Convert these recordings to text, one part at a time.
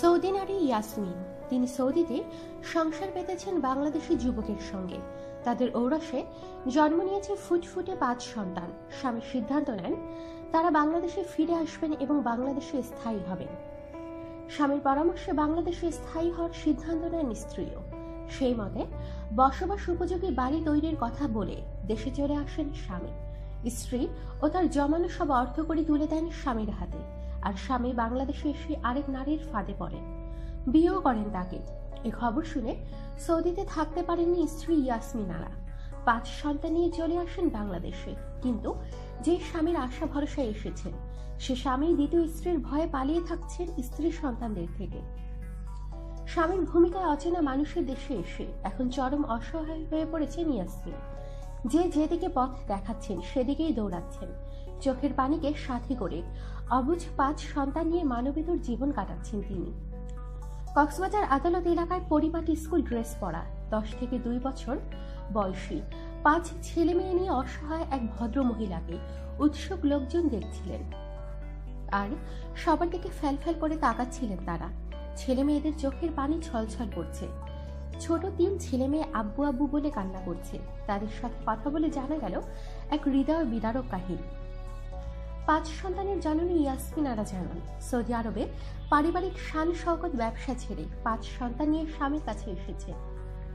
Saudi নারী ইয়াসমিন। তিনি সৌদিতে সংসার পেতেছেন বাংলাদেশি যুবকের সঙ্গে। তাদের ঔরসে জন্ম নিয়েছে ফুটফুটে পাঁচ সন্তান। স্বামী সিদ্ধান্ত নেন, তারা বাংলাদেশে ফিরে আসবেন এবং বাংলাদেশে স্থায়ী হবেন। স্বামীর পরামর্শে বাংলাদেশে স্থায়ী হওয়ার সিদ্ধান্ত নেন স্ত্রীও। সেই মতে বসবাস উপযোগী বাড়ি তৈরির কথা বলে দেশে চলে আসেন স্বামী। স্ত্রী ও তার জমানো সব অর্থ করে তুলে দেন স্বামীর হাতে। আর স্বামী বাংলাদেশে এসে আরেক নারীর ফাঁদে পড়েন বিয়েও করেন তাকে। এ খবর শুনে সৌদিতে থাকতে পারেননি স্ত্রী ইয়াসমিন আরা। পাঁচ সন্তান নিয়ে চলে আসেন বাংলাদেশে। কিন্তু যে স্বামীর আশা ভরসায় এসেছেন, সে স্বামী দ্বিতীয় স্ত্রীর ভয়ে পালিয়ে থাকছেন স্ত্রী সন্তানদের থেকে। স্বামীর ভূমিকায় অচেনা মানুষের দেশে এসে এখন চরম অসহায় হয়ে পড়েছেন ইয়াসমিন। যে যেদিকে পথ দেখাচ্ছেন, সেদিকেই দৌড়াচ্ছেন। চোখের পানিকে সাথী করে অবুঝ পাঁচ সন্তান নিয়ে মানবেতর জীবন কাটাচ্ছেন তিনি। কক্সবাজার আদালত এলাকায় পরিপাটি স্কুল ড্রেস পরা, দশ থেকে দুই বছর বয়সী পাঁচ ছেলে মেয়ে নিয়ে অসহায় এক ভদ্র মহিলাকে উৎসুক লোকজন দেখছিলেন। আর সবার দিকে ফ্যাল করে তাকাচ্ছিলেন তারা। ছেলে মেয়েদের চোখের পানি ছলছল করছে। ছোট তিন ছেলে মেয়ে আব্বু আব্বু বলে কান্না করছে। তাদের সাথে কথা বলে জানা গেল এক হৃদয় বিদারক কাহিনী। পাঁচ সন্তানের জননী ইয়াসমিন আরা জানান, সৌদি আরবে পারিবারিক শান শওকত ব্যবসা ছেড়ে পাঁচ সন্তান নিয়ে স্বামীর কাছে এসেছে।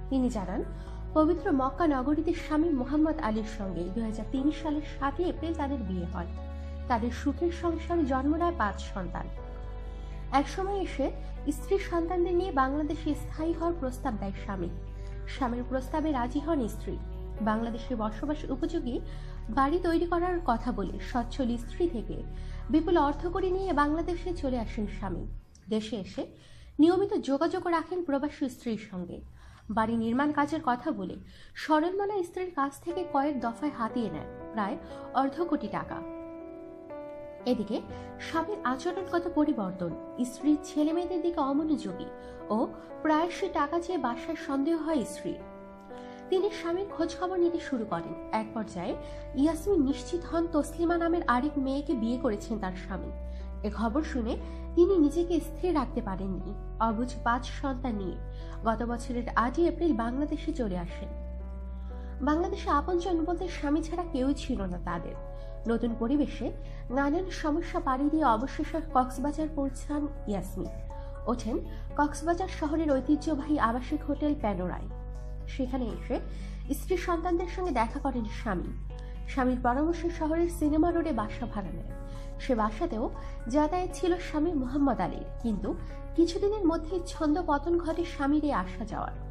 তিনি জানান, পবিত্র মক্কা নগরীতে স্বামী মোহাম্মদ আলীর সঙ্গে দুই হাজার তিন সালের সাতই এপ্রিল তাদের বিয়ে হয়। তাদের সুখের সংসার জন্ম নেয় পাঁচ সন্তান। একসময় এসে স্ত্রী সন্তানদের নিয়ে বাংলাদেশে স্থায়ী হওয়ার প্রস্তাব দেয় স্বামী। স্বামীর প্রস্তাবে রাজি হন স্ত্রী। বাংলাদেশে বসবাস উপযোগী বাড়ি তৈরি করার কথা বলে সচ্ছল স্ত্রী থেকে বিপুল অর্থ করে নিয়ে বাংলাদেশে চলে আসেন স্বামী। দেশে এসে নিয়মিত যোগাযোগ রাখেন প্রবাসী স্ত্রীর সঙ্গে। বাড়ি নির্মাণ কাজের কথা বলে সরলমালা স্ত্রীর কাছ থেকে কয়েক দফায় হাতিয়ে নেন, প্রায় অর্ধ কোটি টাকা। এদিকে, স্বামীর আচরণগত পরিবর্তন স্ত্রীর ছেলে মেয়েদের দিকে অমনোযোগী ও প্রায়শই টাকা চেয়ে বাসার সন্দেহ হয় স্ত্রীর তিনি স্বামীর খোঁজ খবর নিতে শুরু করেন। এক পর্যায়ে ইয়াসমিন নিশ্চিত হন তসলিমা নামের আরেক মেয়েকে বিয়ে করেছেন তার স্বামী। এ খবর শুনে তিনি নিজেকে স্থির রাখতে পারেননি। অবুজ পাঁচ সন্তান নিয়ে গত বছরের আটই এপ্রিল বাংলাদেশে চলে আসেন। বাংলাদেশে আপনজন বলতে স্বামী ছাড়া কেউই ছিল না তাদের। নতুন পরিবেশে নানান সমস্যা পাড়ি দিয়ে অবশেষে কক্সবাজার পৌঁছান ইয়াসমিন। ওঠেন কক্সবাজার শহরের ঐতিহ্যবাহী আবাসিক হোটেল প্যানোরায়। সেখানে এসে স্ত্রী সন্তানদের সঙ্গে দেখা করেন স্বামী। স্বামীর পরামর্শে শহরের সিনেমা রোডে বাসা ভাড়া নেয় সে বাসাতেও যাতায়াত ছিল স্বামী মোহাম্মদ আলীর। কিন্তু কিছুদিনের মধ্যেই ছন্দ পতন ঘটে স্বামীর এই আসা যাওয়ার।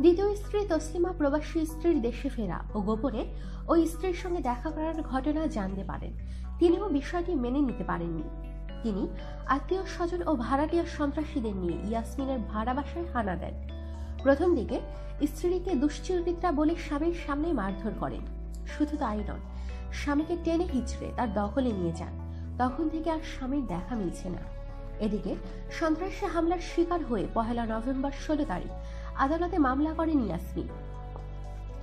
দ্বিতীয় স্ত্রী তসলিমা প্রবাসী স্ত্রীর দেশে ফেরা ও গোপনে ওই স্ত্রীর সঙ্গে দেখা করার ঘটনা জানতে পারেন। তিনিও বিষয়টি মেনে নিতে পারেননি। তিনি আত্মীয় স্বজন ও ভাড়াটিয়া সন্ত্রাসীদের নিয়ে ইয়াসমিনের ভাড়া বাসায় হানা দেন। প্রথম দিকে স্ত্রীকে দুশ্চরিত্রা বলে স্বামীর সামনে মারধর করেন। শুধু তাই নয়, স্বামীকে টেনে হিচড়ে তার দখলে নিয়ে যান। তখন থেকে আর স্বামীর দেখা মিলছে না। এদিকে সন্ত্রাসী হামলার শিকার হয়ে পহেলা নভেম্বর ষোলো তারিখ আদালতে মামলা করেন ইয়াসমিন।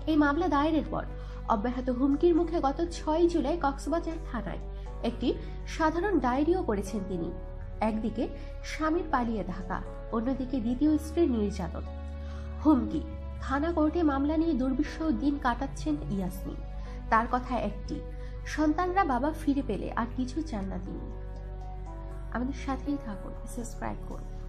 এই মামলা দায়েরের পর অব্যাহত হুমকির মুখে গত ছয় জুলাই কক্সবাজার থানায় একটি সাধারণ ডায়েরিও করেছেন তিনি। একদিকে স্বামীর পালিয়ে থাকা, অন্যদিকে দ্বিতীয় স্ত্রীর নির্যাতন। হুমকি, থানা কোর্টে মামলা নিয়ে দুর্বিষহ দিন কাটাচ্ছেন ইয়াসমিন। তার কথা একটি, সন্তানরা বাবা ফিরে পেলে আর কিছু চান না তিনি। আমাদের সাথেই থাকুন, সাবস্ক্রাইব করুন।